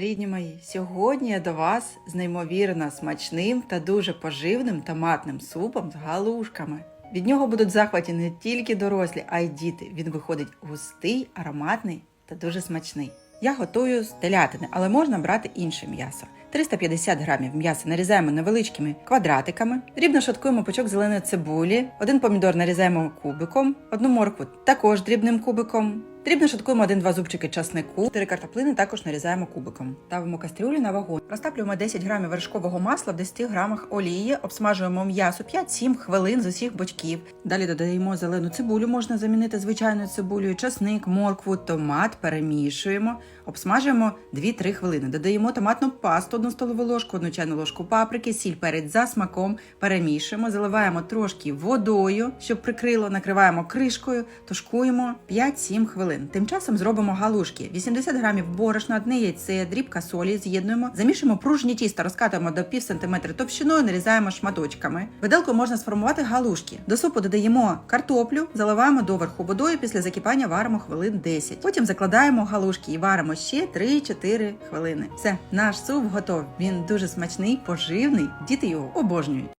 Рідні мої, сьогодні я до вас з неймовірно смачним та дуже поживним томатним супом з галушками. Від нього будуть захваті не тільки дорослі, а й діти. Він виходить густий, ароматний та дуже смачний. Я готую з телятини, але можна брати інше м'ясо. 350 грамів м'яса нарізаємо невеличкими квадратиками, дрібно шаткуємо пучок зеленої цибулі, один помідор нарізаємо кубиком, одну моркву також дрібним кубиком. Дрібно шаткуємо один-два зубчики часнику, чотири картоплини також нарізаємо кубиком. Ставимо кастрюлю на вогонь. Розтаплюємо 10 грамів вершкового масла в 10 грамах олії, обсмажуємо м'ясо 5-7 хвилин з усіх бочків. Далі додаємо зелену цибулю, можна замінити звичайною цибулею, часник, моркву, томат, перемішуємо, обсмажуємо 2-3 хвилини. Додаємо томатну пасту, 1 столову ложку, 1 чайну ложку паприки, сіль перець за смаком, перемішуємо, заливаємо трошки водою, щоб прикрило, накриваємо кришкою, тушкуємо 5-7 хвилин. Тим часом зробимо галушки. 80 грамів борошна, одне яйце, дрібка солі з'єднуємо, замішуємо пружні тісто, розкатуємо до пів сантиметра товщиною, нарізаємо шматочками. Виделкою можна сформувати галушки. До супу додаємо картоплю, заливаємо доверху водою. Після закипання варимо хвилин 10. Потім закладаємо галушки і варимо ще 3-4 хвилини. Все, наш суп готов. Він дуже смачний, поживний. Діти його обожнюють.